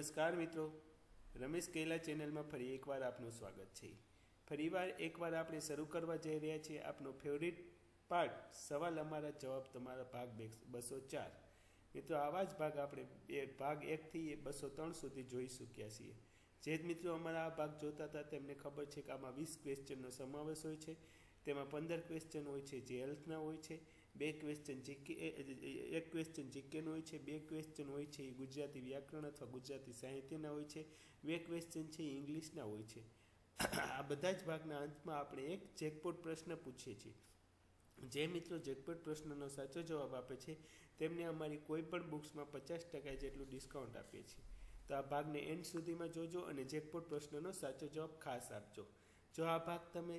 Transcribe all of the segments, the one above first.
નમસ્કાર મિત્રો. રમેશ કૈલા ચેનલમાં ફરી એકવાર આપનું સ્વાગત છે. ફરીવાર એકવાર આપણે શરૂ કરવા જઈ રહ્યા છીએ આપનો ફેવરિટ પાર્ટ સવાલ અમારા જવાબ તમારા ભાગ બે બસો ચાર. મિત્રો, આવા જ ભાગ આપણે બે, ભાગ એકથી બસો ત્રણ સુધી જોઈ ચૂક્યા છીએ. જ મિત્રો અમારા આ ભાગ જોતા હતા તેમને ખબર છે કે આમાં વીસ ક્વેશ્ચનનો સમાવેશ હોય છે. તેમાં પંદર ક્વેશ્ચન હોય છે જે હેલ્થના હોય છે. બે ક્વેશ્ચન જીકે એક ક્વેશ્ચન જીકેનો હોય છે, બે ક્વેશ્ચન હોય છે, એ ગુજરાતી વ્યાકરણ અથવા ગુજરાતી સાહિત્યના હોય છે, બે ક્વેશ્ચન છે, એ ઇંગ્લિશના હોય છે. આ બધા જ ભાગના અંતમાં આપણે એક જેકપોટ પ્રશ્ન પૂછીએ છીએ. જે મિત્રો જેકપોટ પ્રશ્નનો સાચો જવાબ આપે છે, તેમને અમારી કોઈ પણ બુક્સમાં પચાસ ટકા જેટલું ડિસ્કાઉન્ટ આપીએ છીએ. તો આ ભાગને એન્ડ સુધીમાં જોજો અને જેકપોટ પ્રશ્નનો સાચો જવાબ ખાસ આપજો. જો આ ભાગ તમે,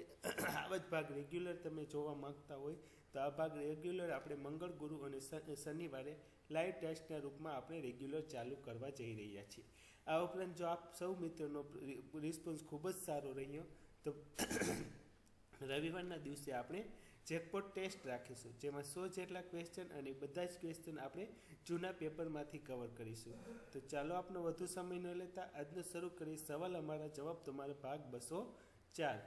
આવા જ ભાગ રેગ્યુલર તમે જોવા માંગતા હોય તો આ ભાગ રેગ્યુલર આપણે મંગળ ગુરુ અને શનિવારે લાઈવ ટેસ્ટના રૂપમાં આપણે રેગ્યુલર ચાલુ કરવા જઈ રહ્યા છીએ. આ ઉપરાંત જો આપ સૌ મિત્રોનો રિસ્પોન્સ ખૂબ જ સારો રહ્યો, તો રવિવારના દિવસે આપણે જેકપોટ ટેસ્ટ રાખીશું, જેમાં સો જેટલા ક્વેશ્ચન અને બધા જ ક્વેશ્ચન આપણે જૂના પેપરમાંથી કવર કરીશું. તો ચાલો આપનો વધુ સમય ન લેતા આજનો શરૂ કરી સવાલ, અમારા જવાબ, તમારો ભાગ બસો ચાર.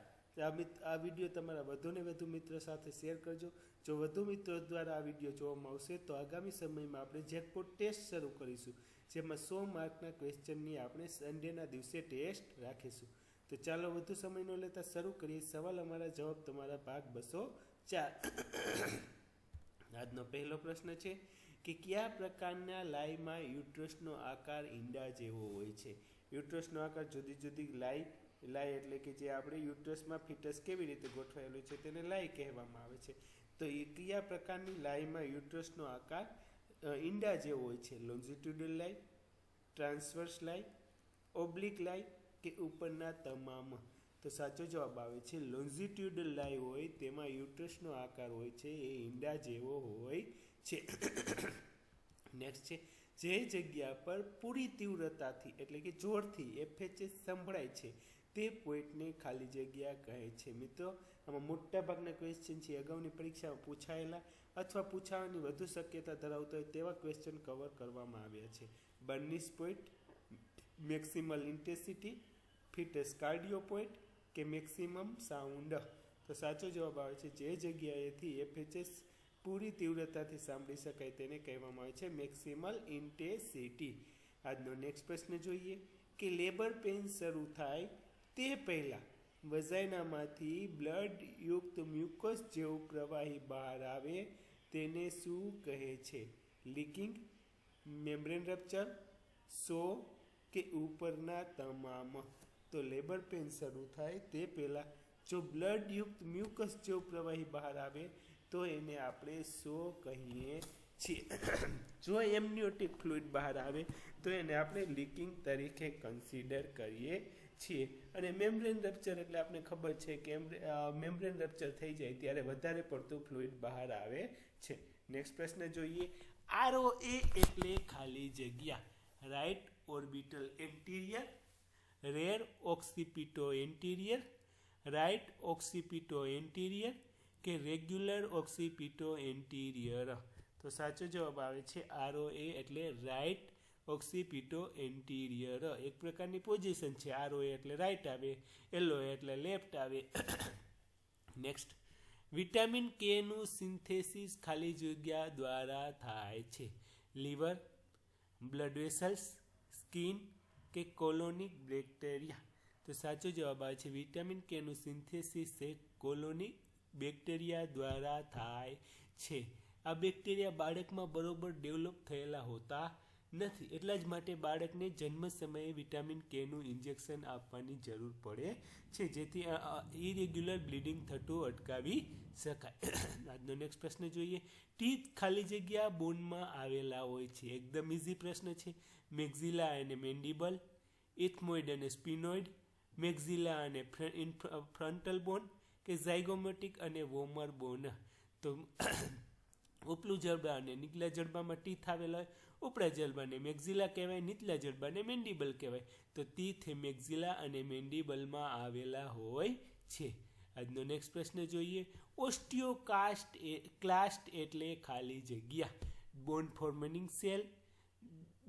આ આ વીડિયો તમારા વધુને વધુ મિત્રો સાથે શેર કરજો. જો વધુ મિત્રો દ્વારા આ વીડિયો જોવામાં આવશે તો આગામી સમયમાં આપણે જેકપોટ ટેસ્ટ શરૂ કરીશું, જેમાં સો માર્કના ક્વેશ્ચનની આપણે સન્ડેના દિવસે ટેસ્ટ રાખીશું. તો ચાલો વધુ સમય ન લેતા શરૂ કરીએ. સવાલ અમારા જવાબ તમારા ભાગ બસો ચાર. આજનો પહેલો પ્રશ્ન છે કે કયા પ્રકારના લાઈમાં યુટ્રસનો આકાર ઈંડા જેવો હોય છે? યુટ્રસનો આકાર જુદી જુદી લાઈ લાઈ એટલે કે જે આપણે યુટ્રસમાં ફિટસ કેવી રીતે ગોઠવાયેલું છે તેને લાય કહેવામાં આવે છે. તો એ કયા પ્રકારની લાયમાં યુટ્રસનો આકાર ઈંડા જેવો હોય છે? લોન્જિટ્યુડલ લાય ટ્રાન્સવર્સ લાય ઓબ્લિક લાય કે ઉપરના તમામ? તો સાચો જવાબ આવે છે લોન્જિટ્યુડલ લાય હોય, તેમાં યુટ્રસનો આકાર હોય છે, એ ઈંડા જેવો હોય છે. નેક્સ્ટ છે, જે જગ્યા પર પૂરી તીવ્રતાથી એટલે કે જોરથી એફએચએસ સંભળાય છે તે પોઈન્ટને ખાલી જગ્યા કહે છે. મિત્રો, આમાં મોટાભાગના ક્વેશ્ચન છે. અગાઉની પરીક્ષામાં પૂછાયેલા અથવા પૂછાવાની વધુ શક્યતા ધરાવતા હોય તેવા ક્વેશ્ચન કવર કરવામાં આવ્યા છે. બર્નિસ પોઈન્ટ મેક્સિમલ ઇન્ટેન્સિટી ફિટેસ કાર્ડિયો પોઈન્ટ કે મેક્સિમમ સાઉન્ડ તો સાચો જવાબ આવે છે, જે જગ્યાએથી એફએચએસ પૂરી તીવ્રતાથી સાંભળી શકાય તેને કહેવામાં આવે છે મેક્સિમલ ઇન્ટેસિટી આજનો નેક્સ્ટ પ્રશ્ન જોઈએ કે લેબર પેઇન શરૂ થાય તે પહેલાં વજાઇનામાંથી બ્લડયુક્ત મ્યુકસ જેવું પ્રવાહી બહાર આવે તેને શું કહે છે? લીકિંગ, મેમ્બ્રેન રપ્ચર, સો કે ઉપરના તમામ? તો લેબર પેન શરૂ થાય તે પહેલાં જો બ્લડયુક્ત મ્યુકસ જેવું પ્રવાહી બહાર આવે તો એને આપણે સો કહીએ છીએ. જો એમનિયોટિક ફ્લુઇડ બહાર આવે તો એને આપણે લીકિંગ તરીકે કન્સિડર કરીએ છીએ. અને મેમ્બ્રેન રપ્ચર એટલે આપણે ખબર છે કે મેમ્બ્રેન રપ્ચર થઈ જાય ત્યારે વધારે પડતું ફ્લુઇડ બહાર આવે છે. નેક્સ્ટ પ્રશ્ન જોઈએ. આરઓ એ એટલે ખાલી જગ્યા. Right orbital anterior rear occipito anterior right occipito anterior કે રેગ્યુલર ઓક્સિપિટો એન્ટિરિયર તો સાચો જવાબ આવે છે આરઓ એ એટલે રાઈટ ઓક્સિપિટો એન્ટિરિયર. એક પ્રકારની પોઝિશન છે. આરો એટલે રાઈટ આવે એલો એટલે લેફ્ટ આવે. નેક્સ્ટ વિટામિન કેનું સિન્થેસિસ ખાલી જગ્યા દ્વારા થાય છે. લીવર બ્લડ વેસલ્સ સ્કિન કે કોલોનિક બેક્ટેરિયા. તો સાચો જવાબ આવે છે. વિટામિન કેનું સિન્થેસિસ છે કોલોનિક બેક્ટેરિયા દ્વારા થાય છે. આ બેક્ટેરિયા બાળકમાં બરોબર ડેવલપ થયેલા હોતા નથી. એટલા જ માટે બાળકને જન્મ સમયે વિટામિન કેનું ઇન્જેક્શન આપવાની જરૂર પડે છે, જેથી ઇરેગ્યુલર બ્લીડિંગ થતું અટકાવી શકાય. આજનો નેક્સ્ટ પ્રશ્ન જોઈએ. ટીથ ખાલી જગ્યા બોનમાં આવેલા હોય છે. એકદમ ઇઝી પ્રશ્ન છે. મેક્ઝિલા અને મેન્ડિબલ ઇથમોઇડ અને સ્પિનોઇડ, મેક્ઝિલા અને ફ્રન્ટલ બોન કે ઝાયગોમેટિક અને વોમર બોન. તો, ઉપલું જડબા અને નીચલા જડબામાં ટીથ આવેલા હોય ઉપરા જડબાને મેક્ઝિલા કહેવાય નીચલા જડબાને મેન્ડિબલ કહેવાય. તો તીથ મેક્ઝિલા અને મેન્ડિબલમાં આવેલા હોય છે. આજનો નેક્સ્ટ પ્રશ્ન જોઈએ. ઓસ્ટિયોકાસ્ટ એ, ક્લાસ્ટ એટલે ખાલી જગ્યા. Bone forming cell,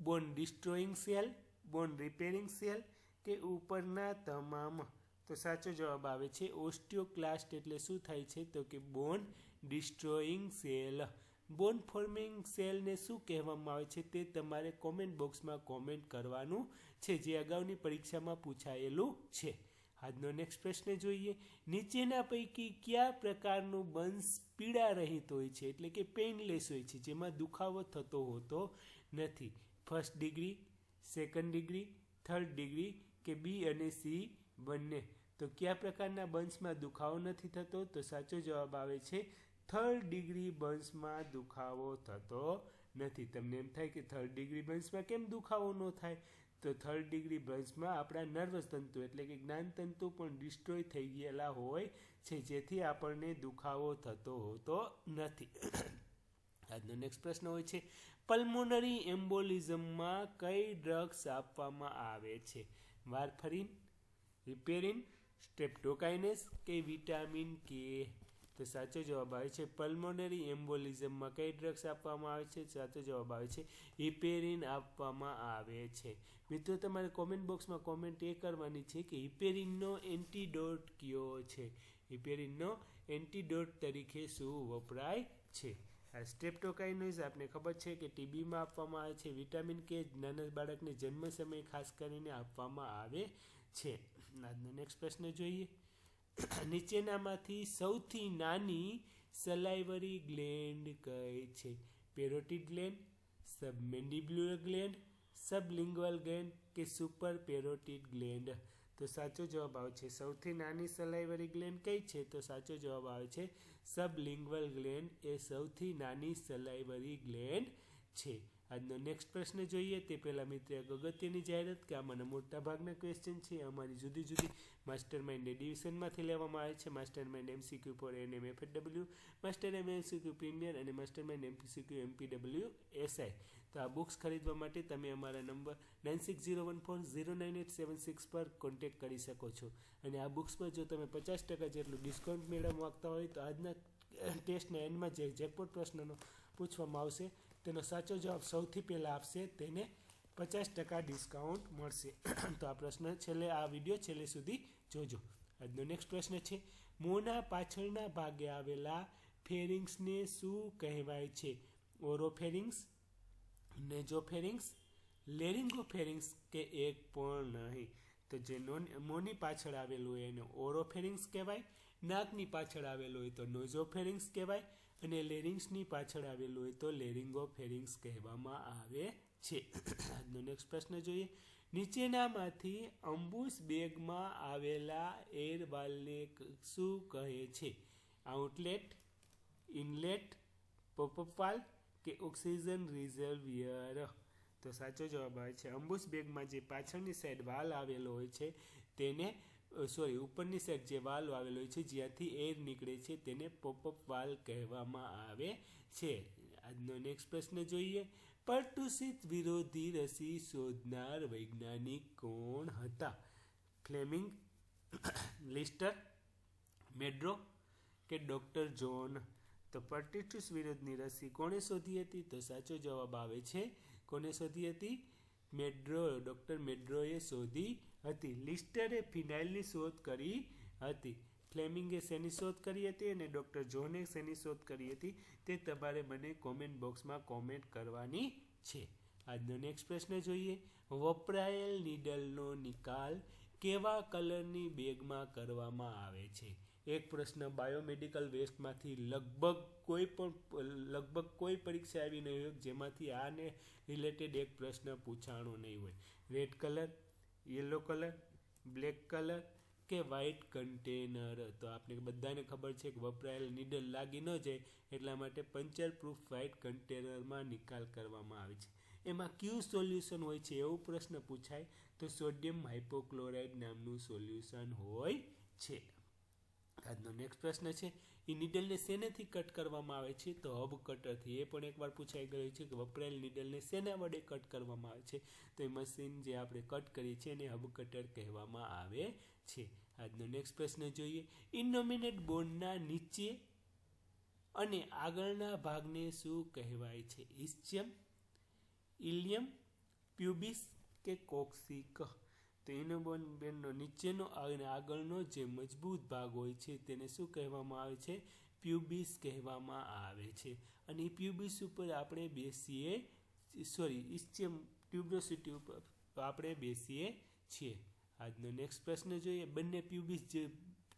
bone destroying cell, bone repairing cell કે ઉપરના તમામ. તો સાચો જવાબ આવે છે ઓસ્ટિયોક્લાસ્ટ એટલે શું થાય છે? તો કે bone destroying cell. Bone forming સેલને શું કહેવામાં આવે છે તે તમારે કોમેન્ટ બોક્સમાં કોમેન્ટ કરવાનું છે, જે અગાઉની પરીક્ષામાં પૂછાયેલું છે. આજનો નેક્સ્ટ પ્રશ્ન જોઈએ. નીચેના પૈકી કયા પ્રકારનું બન્સ પીડા રહિત હોય છે? એટલે કે પેઇનલેસ હોય છે, જેમાં દુખાવો થતો હોતો નથી. First degree second degree third degree કે બી અને સી બંને. તો કયા પ્રકારના બંશમાં દુખાવો નથી થતો? તો સાચો જવાબ આવે છે થર્ડ ડિગ્રી બર્ન્સમાં દુખાવો થતો નથી. તમને એમ થાય કે થર્ડ ડિગ્રી બર્ન્સમાં કેમ દુખાવો ન થાય? તો થર્ડ ડિગ્રી બર્ન્સમાં આપણા નર્વસ તંતુ એટલે કે જ્ઞાનતંતુ પણ ડિસ્ટ્રોય થઈ ગયેલા હોય છે, જેથી આપણને દુખાવો થતો હોતો નથી. આજનો નેક્સ્ટ પ્રશ્ન હોય છે પલ્મોનરી એમ્બોલિઝમમાં કઈ ડ્રગ્સ આપવામાં આવે છે? વારફરીન રિપેરિન સ્ટેપ્ટોકાઇનેસ કે વિટામિન કે તો સાચો જવાબ આવે છે પલ્મોનરી એમ્બોલિઝમમાં કઈ ડ્રગ્સ આપવામાં આવે છે? સાચો જવાબ આવે છે હિપેરિન આપવામાં આવે છે. મિત્રો, તમારે કોમેન્ટ બોક્સમાં કોમેન્ટ એ કરવાની છે કે હિપેરિનનો એન્ટીડોટ કયો છે? હિપેરિનનો એન્ટીડોટ તરીકે શું વપરાય છે? આ સ્ટ્રેપ્ટોકાઇનોઝ આપને ખબર છે કે ટીબીમાં આપવામાં આવે છે વિટામિન કે નાના બાળકને જન્મ સમયે ખાસ કરીને આપવામાં આવે છે. આજનો નેક્સ્ટ પ્રશ્ન જોઈએ. નીચેનામાંથી સૌથી નાની સલાઇવરી ગ્લેન્ડ કઈ છે. Parotid gland, submandibular gland, sublingual gland કે સુપર પેરોટિડ ગ્લેન્ડ? તો સાચો જવાબ આવે છે. સૌથી નાની સલાઇવરી ગ્લેન્ડ કઈ છે? તો સાચો જવાબ આવે છે. સબલિંગ્વલ ગ્લેન્ડ એ સૌથી નાની સલાઇવરી ગ્લેન્ડ છે. આજનો નેક્સ્ટ પ્રશ્ન જોઈએ. તે પહેલાં મિત્ર અગત્યની જાહેરાત કે આમાંના મોટા ભાગના ક્વેશ્ચન છે. અમારી જુદી જુદી માસ્ટર માઇન્ડ ડિવિઝનમાંથી લેવામાં આવે છે. Master mind MCQ four N M F W master M MCQ premier અને master mind MCQ MP W SI તો આ બુક્સ ખરીદવા માટે તમે અમારા number nine six zero one four zero nine eight seven six પર કોન્ટેક્ટ કરી શકો છો. અને આ બુક્સમાં જો તમે પચાસ ટકા જેટલું ડિસ્કાઉન્ટ મેળવવા માગતા હોય તો આજના ટેસ્ટના એન્ડમાં જે જેકપોટ પ્રશ્નનો પૂછવામાં આવશે તેનો સાચો જવાબ સૌથી પહેલાં આપશે, તેને પચાસ ટકા ડિસ્કાઉન્ટ મળશે. તો આ પ્રશ્ન છેલ્લે, આ વીડિયો છેલ્લે સુધી જોજો. આજનો નેક્સ્ટ પ્રશ્ન છે, મોંના પાછળના ભાગે આવેલા ફેરિંગ્સને શું કહેવાય છે? ઓરોફેરિંગ્સ લેરિંગો લેરિંગોફેરિંગ્સ કે એક પણ નહીં? તો જે મોંની પાછળ આવેલું હોય એને ઓરોફેરિંગ્સ કહેવાય, નાકની પાછળ આવેલું હોય તો નોઝોફેરિંગ્સ કહેવાય અને લેરિંગ્સની પાછળ આવેલું હોય તો લેરિંગો ફેરિંગ્સ કહેવામાં આવે છે. આજનો નેક્સ્ટ પ્રશ્ન જોઈએ. નીચેનામાંથી અંબુસ બેગમાં આવેલા એર બાલને શું કહે છે? આઉટલેટ, ઇનલેટ, પોપઅપ કે ઓક્સિજન રિઝર્વિયર? તો સાચો જવાબ આવે છે. અંબુસ બેગમાં જે પાછળની સાઈડ વાલ આવેલો હોય છે, તેને સોરી ઉપરની સાઈડ જે વાલ્વ આવેલો છે, જ્યાંથી એર નીકળે છે, તેને પોપઅપ વાલ કહેવામાં આવે છે. આજનો નેક્સ્ટ પ્રશ્ન જોઈએ. પરટુસિત વિરોધી રસી શોધનાર વૈજ્ઞાનિક કોણ હતા? ફ્લેમિંગ લિસ્ટર મેડ્રો કે ડૉક્ટર જોન તો પર્ટિટુસ વિરોધની રસી કોણે શોધી હતી? તો સાચો જવાબ આવે છે કોને શોધી હતી? મેડ્રો ડૉક્ટર મેડ્રોએ શોધી હતી. લિસ્ટરે ફિનાઇલની શોધ કરી હતી. ફ્લેમિંગે શેની શોધ કરી હતી અને ડૉક્ટર જોને શેની શોધ કરી હતી તે તમારે મને કોમેન્ટ બોક્સમાં કોમેન્ટ કરવાની છે. આજનો નેક્સ્ટ પ્રશ્ન જોઈએ. વપરાયેલ નીડલનો નિકાલ કેવા કલરની બેગમાં કરવામાં આવે છે? એક પ્રશ્ન, બાયોમેડિકલ વેસ્ટમાંથી લગભગ કોઈ પણ, લગભગ કોઈ પરીક્ષા આવી નહીં હોય જેમાંથી આને રિલેટેડ એક પ્રશ્ન પૂછાણો નહીં હોય. Red colour yellow colour black colour કે વ્હાઇટ કન્ટેનર તો આપણે બધાને ખબર છે કે વપરાયેલ નીડલ લાગી ન જાય એટલા માટે પંચર પ્રૂફ વ્હાઇટ કન્ટેનરમાં નિકાલ કરવામાં આવે છે. એમાં કયું સોલ્યુશન હોય છે એવો પ્રશ્ન પૂછાય તો સોડિયમ હાઇપોક્લોરાઇડ નામનું સોલ્યુશન હોય છે. આજનો નેક્સ્ટ પ્રશ્ન છે. એ નીડલને શેનેથી કટ કરવામાં આવે છે? તો હબ કટરથી એ પણ એકવાર પૂછાઈ ગયું છે કે વપરાયેલ નીડલને શેના વડે કટ કરવામાં આવે છે? તો એ મશીન જે આપણે કટ કરીએ છીએ એને હબ કટર કહેવામાં આવે છે. આજનો નેક્સ્ટ પ્રશ્ન જોઈએ. ઇનોમિનેટ બોન્ડના નીચે અને આગળના ભાગને શું કહેવાય છે? ઇસ્ચિયમ ઇલિયમ પ્યુબિસ કે કોક્સિક? તો ઇનોબોન બેનનો નીચેનો અને આગળનો જે મજબૂત ભાગ હોય છે તેને શું કહેવામાં આવે છે? પ્યુબિસ કહેવામાં આવે છે. અને એ પ્યુબિસ ઉપર આપણે બેસીએ સોરી ઇસ્ચિયમ ટ્યુબ્રોસિટી ઉપર આપણે બેસીએ છીએ. આજનો નેક્સ્ટ પ્રશ્ન જોઈએ. બંને પ્યુબિસ જે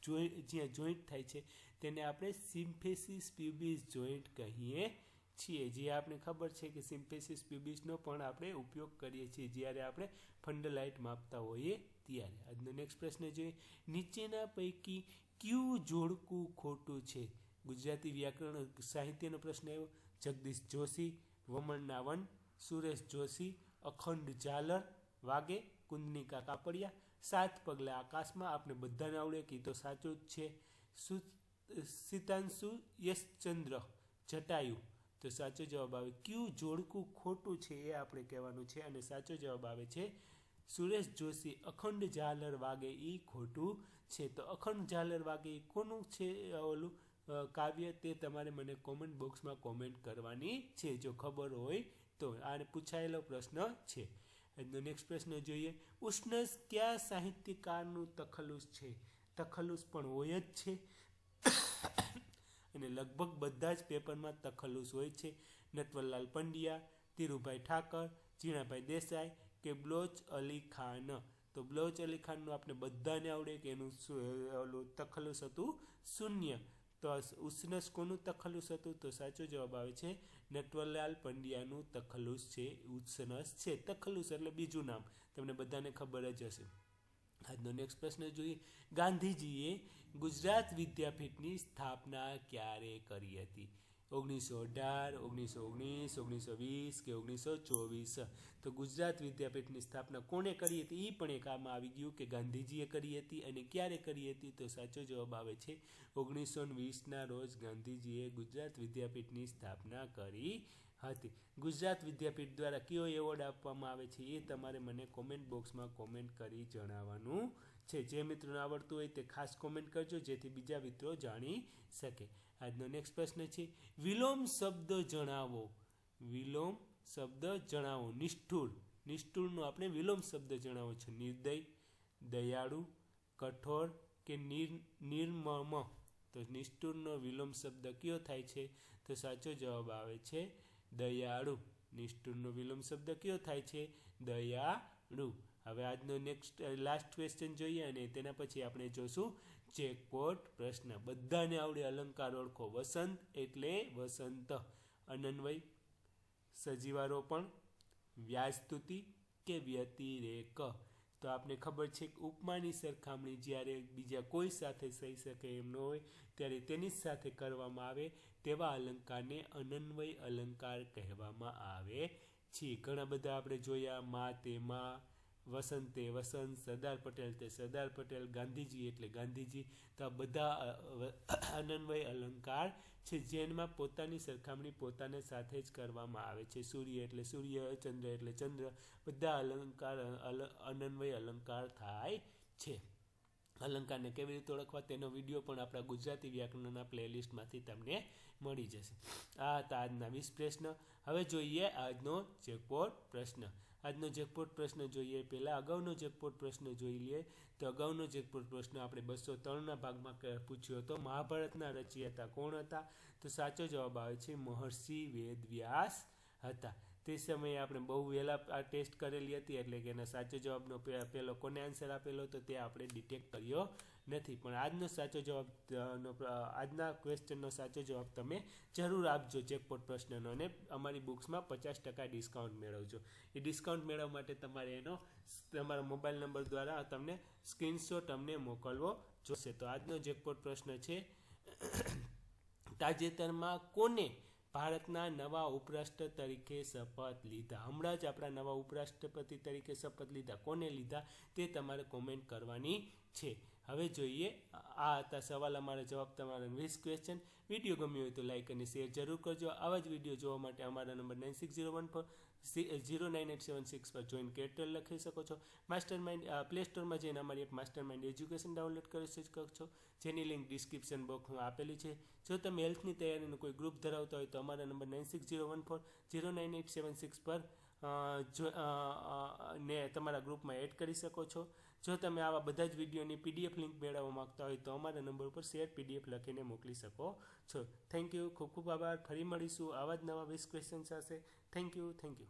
જોઈન્ટ જ્યાં જોઈન્ટ થાય છે તેને આપણે સિમ્ફેસિસ પ્યુબિસ જોઈન્ટ કહીએ. છીએ. જે આપણે ખબર છે કે સિમ્પેસિસ પ્યુબિસનો પણ આપણે ઉપયોગ કરીએ છીએ જ્યારે આપણે ફંડલાઇટ માપતા હોઈએ ત્યારે. આજનો નેક્સ્ટ પ્રશ્ન જોઈએ નીચેના પૈકી ક્યુ જોડકું ખોટું છે? ગુજરાતી વ્યાકરણ સાહિત્યનો પ્રશ્ન આવ્યો. જગદીશ જોશી વમણના વન સુરેશ જોશી, અખંડ ઝાલર, વાગે, કુંદનિકા કાપડિયા. સાત પગલા આકાશમાં. આપણે બધાને આવડે કે તો સાચું જ છે. સીતાંશુ યશચંદ્ર, જટાયુ. તો સાચો જવાબ આવે, કયું જોડકું ખોટું છે એ આપણે કહેવાનું છે? અને સાચો જવાબ આવે છે, સુરેશ જોશી, અખંડ ઝાલર વાગે એ ખોટું છે. તો અખંડ ઝાલર વાગે એ કોનું છે ઓલું? કાવ્ય તે તમારે મને કોમેન્ટ બોક્સમાં કોમેન્ટ કરવાની છે, જો ખબર હોય તો. આ પૂછાયેલો પ્રશ્ન છે. નેક્સ્ટ પ્રશ્ન જોઈએ. ઉષ્ણસ કયા સાહિત્યકારનું તખલુસ છે? તખલુસ પણ હોય જ છે. અને લગભગ બધા જ પેપરમાં તખલ્લુસ હોય છે. નટવરલાલ પંડ્યા, ધીરુભાઈ ઠાકર, ઝીણાભાઈ દેસાઈ કે બ્લોચ અલી ખાન. તો બ્લોચ અલી ખાનનું આપણે બધાને આવડે કે એનું ઓલું તખલ્લુસ હતું શૂન્ય. તો ઉષ્ણસ કોનું તખલ્લુસ હતું તો સાચો જવાબ આવે છે. નટવરલાલ પંડ્યાનું તખલ્લુસ છે ઉષ્ણસ છે. તખલ્લુસ એટલે બીજું નામ. તમને બધાને ખબર જ હશે. નેક્સ્ટ પ્રશ્ન જોઈએ ગાંધીજીએ ગુજરાત વિદ્યાપીઠની સ્થાપના ક્યારે કરી હતી? ઓગણીસો અઢાર, ઓગણીસો ઓગણીસ, ઓગણીસો વીસ કે ઓગણીસો ચોવીસ? તો ગુજરાત વિદ્યાપીઠની સ્થાપના કોણે કરી હતી? એ પણ એક આમાં આવી ગયું કે ગાંધીજીએ કરી હતી અને ક્યારે કરી હતી? તો સાચો જવાબ આવે છે, ઓગણીસો વીસના રોજ ગાંધીજીએ ગુજરાત વિદ્યાપીઠની સ્થાપના કરી હતી. ગુજરાત વિદ્યાપીઠ દ્વારા કયો એવોર્ડ આપવામાં આવે છે એ તમારે મને કોમેન્ટ બોક્સમાં કોમેન્ટ કરી જણાવવાનું છે. જે મિત્રોને આવડતું હોય તે ખાસ કોમેન્ટ કરજો, જેથી બીજા મિત્રો જાણી શકે. આજનો નેક્સ્ટ પ્રશ્ન છે, વિલોમ શબ્દ જણાવો. વિલોમ શબ્દ જણાવો. નિષ્ઠુર. નિષ્ઠુરનો આપણે વિલોમ શબ્દ જણાવો છે. નિર્દય, દયાળુ, કઠોર કે નિર, નિર્મમ? તો નિષ્ઠુરનો વિલોમ શબ્દ કયો થાય છે? તો સાચો જવાબ આવે છે દયાળુ. નિષ્ઠુરનો વિલોમ શબ્દ કયો થાય છે? દયાળુ. હવે આજનો નેક્સ્ટ લાસ્ટ ક્વેશ્ચન જોઈએ અને તેના પછી આપણે જોશું ચેકપોટ પ્રશ્ન. બધાને આવડે અલંકાર ઓળખો. વસંત એટલે વસંત. અનન્વય, સજીવારોપણ વ્યાજસ્તુતિ કે વ્યતિરેક. તો આપને ખબર છે કે ઉપમાની સરખામણી જ્યારે બીજા કોઈ સાથે થઈ શકે એમ ન હોય, ત્યારે તેની સાથે કરવામાં આવે તેવા અલંકારને અનન્વય અલંકાર કહેવામાં આવે છે. ઘણા બધા આપણે જોયા, મા તેમાં વસંતે વસંત, સરદાર પટેલ તે સરદાર પટેલ, ગાંધીજી એટલે ગાંધીજી. તો આ બધા અનન્વય અલંકાર છે, જેમાં પોતાની સરખામણી પોતાને સાથે જ કરવામાં આવે છે. સૂર્ય એટલે સૂર્ય, ચંદ્ર એટલે ચંદ્ર. બધા અલંકાર અનન્વય અલંકાર થાય છે. અલંકારને કેવી રીતે ઓળખવા તેનો વીડિયો પણ આપણા ગુજરાતી વ્યાકરણના પ્લેલિસ્ટમાંથી તમને મળી જશે. આ હતા આજના વીસ પ્રશ્ન. હવે જોઈએ આજનો જેકપોટ પ્રશ્ન. આજનો જેકપોટ પ્રશ્ન જોઈએ. પહેલાં અગાઉનો જેકપોટ પ્રશ્ન જોઈ લઈએ. તો અગાઉનો જેકપોટ પ્રશ્ન આપણે બસો ત્રણના ભાગમાં પૂછ્યો હતો. મહાભારતના રચયિતા કોણ હતા? તો સાચો જવાબ આવે છે મહર્ષિ વેદવ્યાસ હતા. તે સમયે આપણે બહુ વહેલા આ ટેસ્ટ કરેલી હતી એટલે કે એના સાચો જવાબનો પહેલો કોને આન્સર આપેલો તો તે આપણે ડિટેક્ટ કર્યો નથી. પણ આજનો સાચો જવાબ આજના ક્વેશ્ચનનો સાચો જવાબ તમે જરૂર આપજો ચેકપોટ પ્રશ્નનો અને અમારી બુક્સમાં પચાસ ટકા ડિસ્કાઉન્ટ મેળવજો. એ ડિસ્કાઉન્ટ મેળવવા માટે તમારે એનો તમારા મોબાઈલ નંબર દ્વારા તમને સ્ક્રીનશોટ અમને મોકલવો જોશે. તો આજનો જેકપોટ પ્રશ્ન છે, તાજેતરમાં કોને ભારતના નવા ઉપરાષ્ટ્ર તરીકે શપથ લીધા. હમણાં જ આપણા નવા ઉપરાષ્ટ્રપતિ તરીકે શપથ લીધા. કોને લીધા તે તમારે કોમેન્ટ કરવાની છે. હવે જોઈએ. આ હતા સવાલ અમારા જવાબ તમારા વીસ ક્વેશ્ચન વીડિયો ગમ્યો હોય તો લાઇક અને શેર જરૂર કરજો. આવા જ વીડિયો જોવા માટે અમારા number nine six zero one four zero nine eight seven six પર જોઈન કેટલ લખી શકો છો. માસ્ટર માઇન્ડ પ્લે સ્ટોરમાં જઈને અમારી એક માસ્ટર માઇન્ડ એજ્યુકેશન ડાઉનલોડ કરી શકો છો. જેની લિંક ડિસ્ક્રિપ્શન બોક્સમાં આપેલી છે. જો તમે હેલ્થની તૈયારીનું કોઈ ગ્રુપ ધરાવતા હોય તો અમારા number nine six zero one four zero nine eight seven six પર જો ને તમારા ગ્રુપમાં એડ કરી શકો છો. જો તમે આવા બધા જ વિડીયોની પીડીએફ લિંક મેળવવા માગતા હોય તો અમારા નંબર ઉપર શેર પીડીએફ લખીને મોકલી શકો છો. થેન્ક યુ ખૂબ ખૂબ આભાર. ફરી મળીશું આવા જ નવા વીસ ક્વેશ્ચન સાથે. Thank you thank you